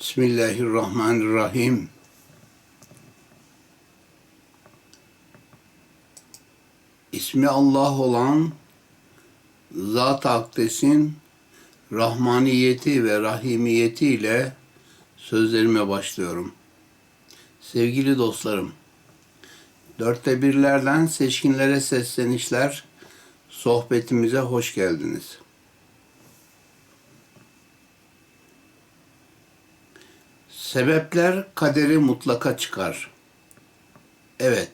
Bismillahirrahmanirrahim. İsmi Allah olan Zat-ı Akdes'in rahmaniyeti ve rahimiyeti ile sözlerime başlıyorum. Sevgili dostlarım, dörtte birlerden seçkinlere seslenişler, sohbetimize hoş geldiniz. Sebepler kaderi mutlaka çıkar. Evet,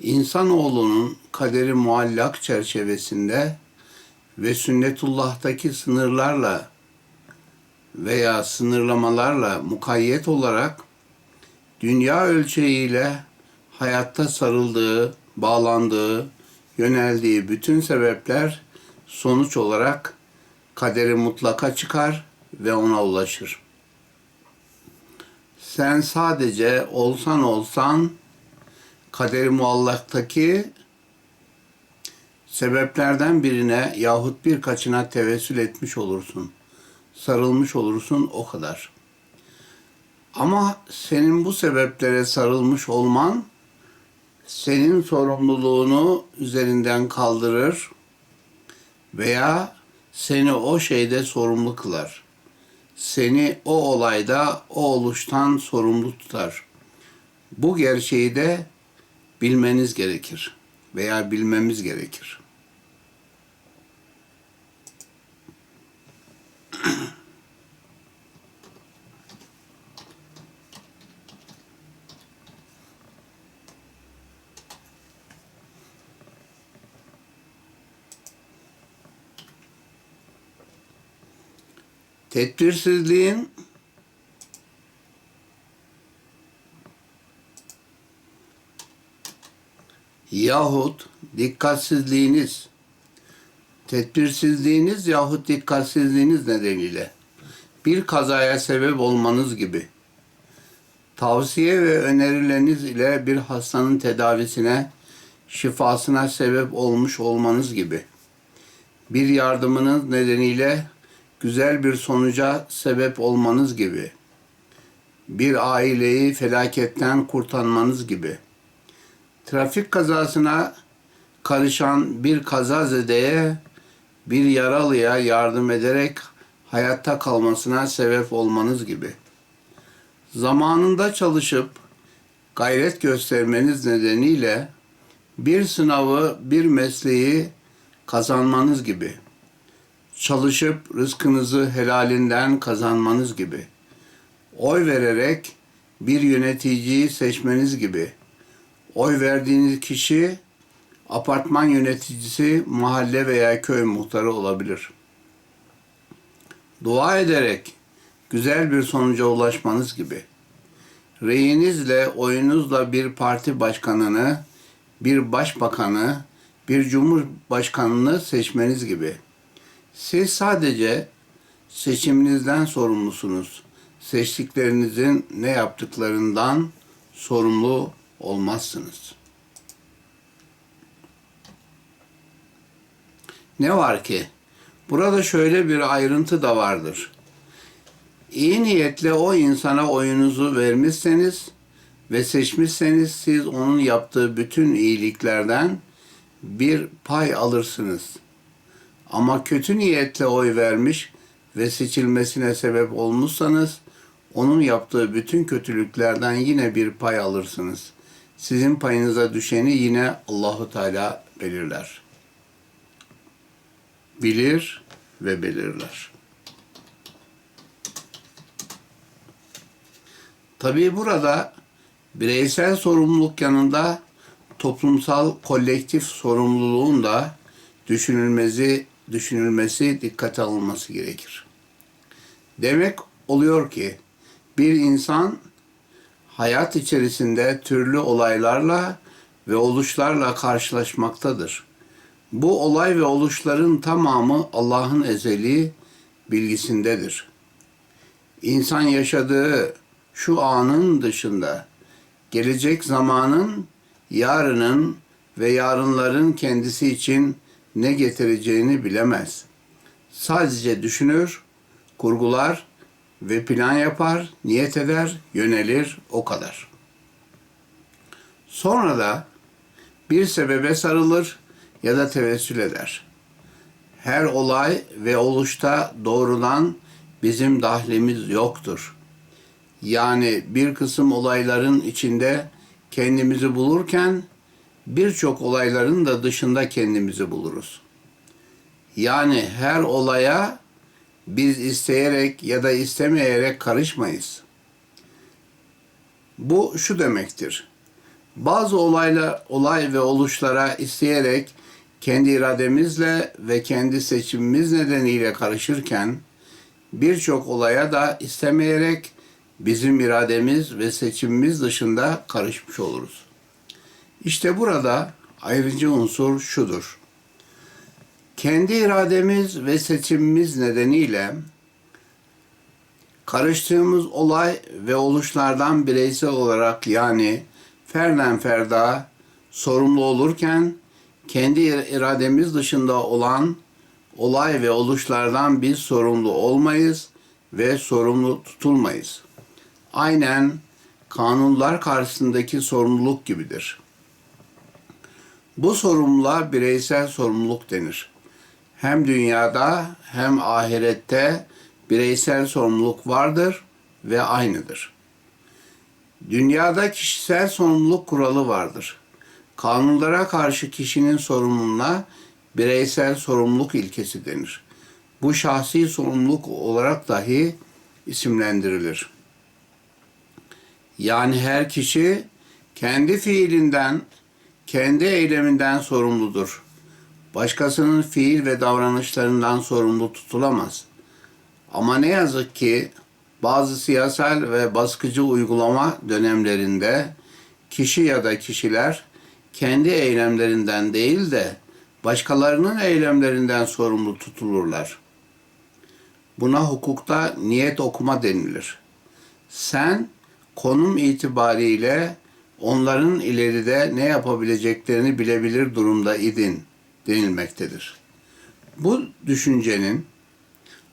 insanoğlunun kaderi muallak çerçevesinde ve sünnetullah'taki sınırlarla veya sınırlamalarla mukayyet olarak dünya ölçeğiyle hayatta sarıldığı, bağlandığı, yöneldiği bütün sebepler sonuç olarak kaderi mutlaka çıkar ve ona ulaşır. Sen sadece olsan olsan kaderi muallaktaki sebeplerden birine yahut birkaçına tevessül etmiş olursun. Sarılmış olursun o kadar. Ama senin bu sebeplere sarılmış olman senin sorumluluğunu üzerinden kaldırır veya seni o şeyde sorumlu kılar. Seni o olayda, o oluştan sorumlu tutar. Bu gerçeği de bilmeniz gerekir veya bilmemiz gerekir. Tedbirsizliğin yahut dikkatsizliğiniz, tedbirsizliğiniz yahut dikkatsizliğiniz nedeniyle bir kazaya sebep olmanız gibi tavsiye ve önerileriniz ile bir hastanın tedavisine, şifasına sebep olmuş olmanız gibi bir yardımınız nedeniyle güzel bir sonuca sebep olmanız gibi bir aileyi felaketten kurtarmanız gibi trafik kazasına karışan bir kazazedeye bir yaralıya yardım ederek hayatta kalmasına sebep olmanız gibi. Zamanında çalışıp gayret göstermeniz nedeniyle bir sınavı, bir mesleği kazanmanız gibi. Çalışıp rızkınızı helalinden kazanmanız gibi. Oy vererek bir yöneticiyi seçmeniz gibi.'' Oy verdiğiniz kişi apartman yöneticisi, mahalle veya köy muhtarı olabilir. Dua ederek güzel bir sonuca ulaşmanız gibi. Reyinizle, oyunuzla bir parti başkanını, bir başbakanı, bir cumhurbaşkanını seçmeniz gibi. Siz sadece seçiminizden sorumlusunuz. Seçtiklerinizin ne yaptıklarından sorumlu olmazsınız. Ne var ki? Burada şöyle bir ayrıntı da vardır. İyi niyetle o insana oyunuzu vermişseniz ve seçmişseniz siz onun yaptığı bütün iyiliklerden bir pay alırsınız. Ama kötü niyetle oy vermiş ve seçilmesine sebep olmuşsanız onun yaptığı bütün kötülüklerden yine bir pay alırsınız.'' Sizin payınıza düşeni yine Allahu Teala belirler. Bilir ve belirler. Tabii burada bireysel sorumluluk yanında toplumsal kolektif sorumluluğun da düşünülmesi, düşünülmesi, dikkate alınması gerekir. Demek oluyor ki bir insan hayat içerisinde türlü olaylarla ve oluşlarla karşılaşmaktadır. Bu olay ve oluşların tamamı Allah'ın ezeli bilgisindedir. İnsan yaşadığı şu anın dışında gelecek zamanın, yarının ve yarınların kendisi için ne getireceğini bilemez. Sadece düşünür, kurgular ve plan yapar, niyet eder, yönelir o kadar. Sonra da bir sebebe sarılır ya da tevessül eder. Her olay ve oluşta doğrudan bizim dahlimiz yoktur. Yani bir kısım olayların içinde kendimizi bulurken birçok olayların da dışında kendimizi buluruz. Yani her olaya biz isteyerek ya da istemeyerek karışmayız. Bu şu demektir. Bazı olayla, olay ve oluşlara isteyerek kendi irademizle ve kendi seçimimiz nedeniyle karışırken birçok olaya da istemeyerek bizim irademiz ve seçimimiz dışında karışmış oluruz. İşte burada ayrıcı unsur şudur. Kendi irademiz ve seçimimiz nedeniyle karıştığımız olay ve oluşlardan bireysel olarak yani ferden ferda sorumlu olurken kendi irademiz dışında olan olay ve oluşlardan biz sorumlu olmayız ve sorumlu tutulmayız. Aynen kanunlar karşısındaki sorumluluk gibidir. Bu sorumluluğa bireysel sorumluluk denir. Hem dünyada hem ahirette bireysel sorumluluk vardır ve aynıdır. Dünyada kişisel sorumluluk kuralı vardır. Kanunlara karşı kişinin sorumluluğuna bireysel sorumluluk ilkesi denir. Bu şahsi sorumluluk olarak dahi isimlendirilir. Yani her kişi kendi fiilinden, kendi eyleminden sorumludur. Başkasının fiil ve davranışlarından sorumlu tutulamaz. Ama ne yazık ki bazı siyasal ve baskıcı uygulama dönemlerinde kişi ya da kişiler kendi eylemlerinden değil de başkalarının eylemlerinden sorumlu tutulurlar. Buna hukukta niyet okuma denilir. Sen konum itibariyle onların ileride ne yapabileceklerini bilebilir durumda idin denilmektedir. Bu düşüncenin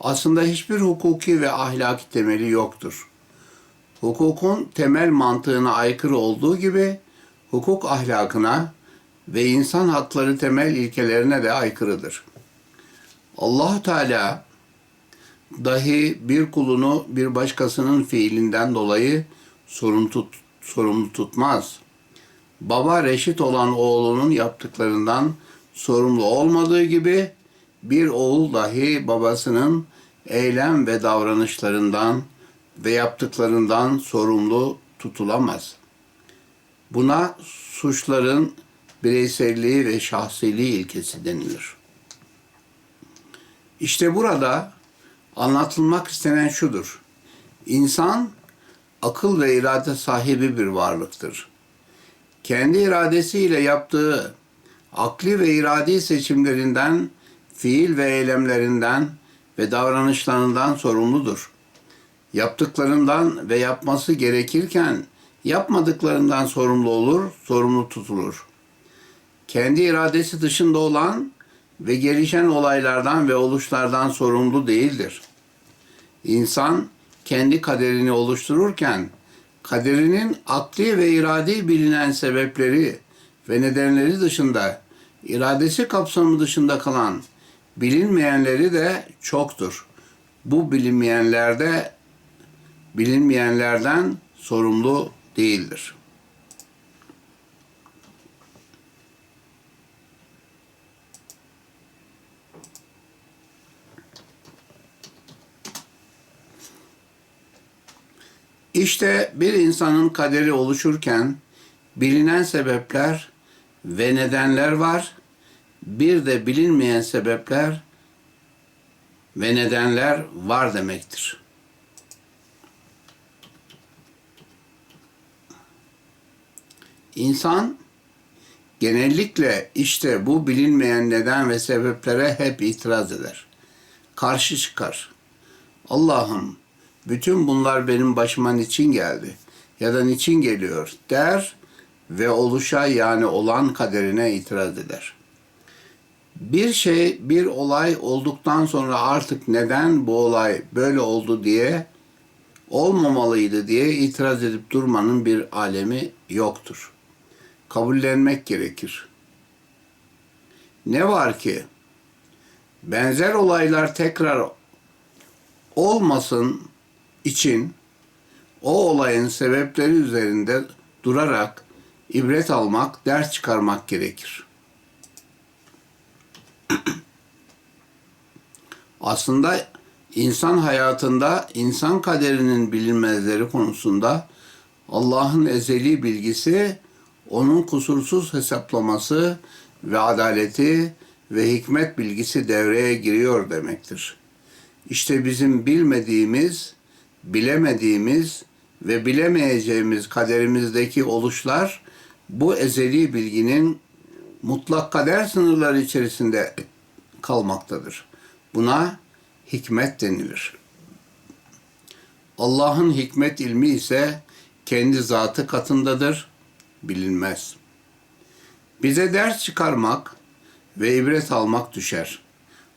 aslında hiçbir hukuki ve ahlaki temeli yoktur. Hukukun temel mantığına aykırı olduğu gibi hukuk ahlakına ve insan hakları temel ilkelerine de aykırıdır. Allah Teala dahi bir kulunu bir başkasının fiilinden dolayı sorumlu, tut, sorumlu tutmaz. Baba reşit olan oğlunun yaptıklarından sorumlu olmadığı gibi bir oğul dahi babasının eylem ve davranışlarından ve yaptıklarından sorumlu tutulamaz. Buna suçların bireyselliği ve şahsiliği ilkesi denilir. İşte burada anlatılmak istenen şudur. İnsan akıl ve irade sahibi bir varlıktır. Kendi iradesiyle yaptığı akli ve iradi seçimlerinden, fiil ve eylemlerinden ve davranışlarından sorumludur. Yaptıklarından ve yapması gerekirken yapmadıklarından sorumlu olur, sorumlu tutulur. Kendi iradesi dışında olan ve gelişen olaylardan ve oluşlardan sorumlu değildir. İnsan kendi kaderini oluştururken kaderinin akli ve iradi bilinen sebepleri ve nedenleri dışında iradesi kapsamı dışında kalan bilinmeyenleri de çoktur. Bu bilinmeyenlerde bilinmeyenlerden sorumlu değildir. İşte bir insanın kaderi oluşurken bilinen sebepler ve nedenler var. Bir de bilinmeyen sebepler ve nedenler var demektir. İnsan genellikle işte bu bilinmeyen neden ve sebeplere hep itiraz eder. Karşı çıkar. Allah'ım bütün bunlar benim başıma niçin geldi ya da niçin geliyor der ve oluşa yani olan kaderine itiraz eder. Bir şey, bir olay olduktan sonra artık neden bu olay böyle oldu diye olmamalıydı diye itiraz edip durmanın bir alemi yoktur. Kabullenmek gerekir. Ne var ki benzer olaylar tekrar olmasın için o olayın sebepleri üzerinde durarak ibret almak, ders çıkarmak gerekir. Aslında insan hayatında insan kaderinin bilinmezleri konusunda Allah'ın ezeli bilgisi, onun kusursuz hesaplaması ve adaleti ve hikmet bilgisi devreye giriyor demektir. İşte bizim bilmediğimiz, bilemediğimiz ve bilemeyeceğimiz kaderimizdeki oluşlar bu ezeli bilginin mutlak kader sınırları içerisinde kalmaktadır. Buna hikmet denilir. Allah'ın hikmet ilmi ise kendi zatı katındadır, bilinmez. Bize ders çıkarmak ve ibret almak düşer.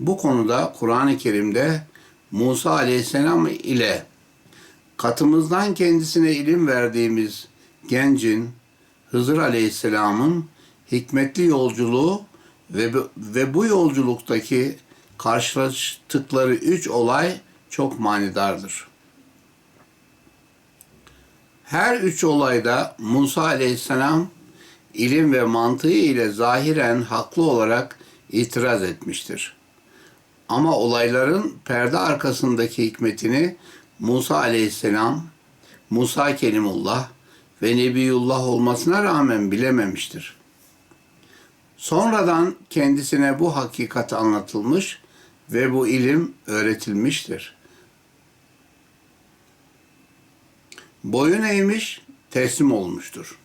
Bu konuda Kur'an-ı Kerim'de Musa aleyhisselam ile katımızdan kendisine ilim verdiğimiz gencin Hızır aleyhisselamın hikmetli yolculuğu ve, ve bu yolculuktaki karşılaştıkları üç olay çok manidardır. Her üç olayda Musa aleyhisselam ilim ve mantığı ile zahiren haklı olarak itiraz etmiştir. Ama olayların perde arkasındaki hikmetini Musa aleyhisselam, Musa Kelimullah ve Nebiyullah olmasına rağmen bilememiştir. Sonradan kendisine bu hakikat anlatılmış ve bu ilim öğretilmiştir. Boyun eğmiş, teslim olmuştur.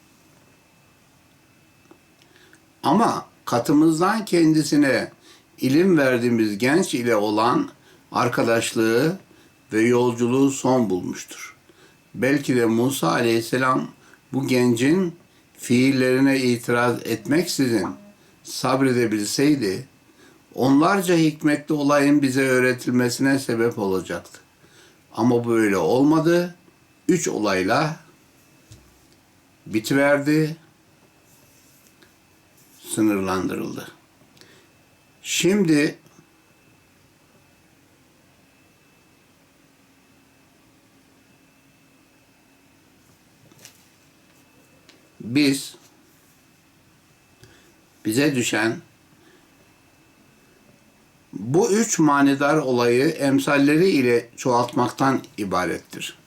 Ama katımızdan kendisine ilim verdiğimiz genç ile olan arkadaşlığı ve yolculuğu son bulmuştur. Belki de Musa aleyhisselam bu gencin fiillerine itiraz etmeksizin sabredebilseydi, onlarca hikmetli olayın bize öğretilmesine sebep olacaktı. Ama böyle olmadı. Üç olayla bitiverdi, sınırlandırıldı. Şimdi biz bize düşen bu üç manidar olayı emsalleri ile çoğaltmaktan ibarettir.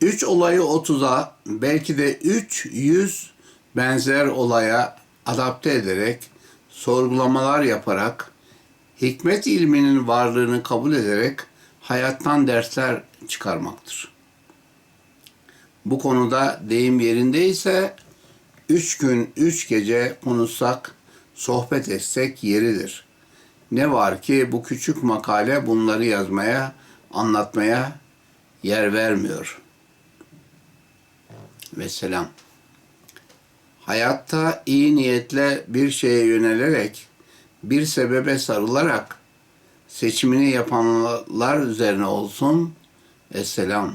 Üç olayı 30'a belki de 300 benzer olaya adapte ederek sorgulamalar yaparak hikmet ilminin varlığını kabul ederek hayattan dersler çıkarmaktır. Bu konuda deyim yerindeyse üç gün üç gece konuşsak, sohbet etsek yeridir. Ne var ki bu küçük makale bunları yazmaya, anlatmaya yer vermiyor. Ve selam. Hayatta iyi niyetle bir şeye yönelerek, bir sebebe sarılarak seçimini yapanlar üzerine olsun. Esselam.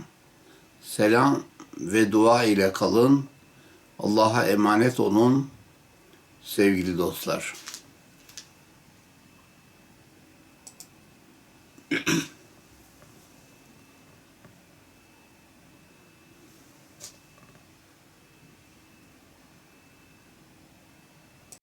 Selam ve dua ile kalın. Allah'a emanet olun sevgili dostlar.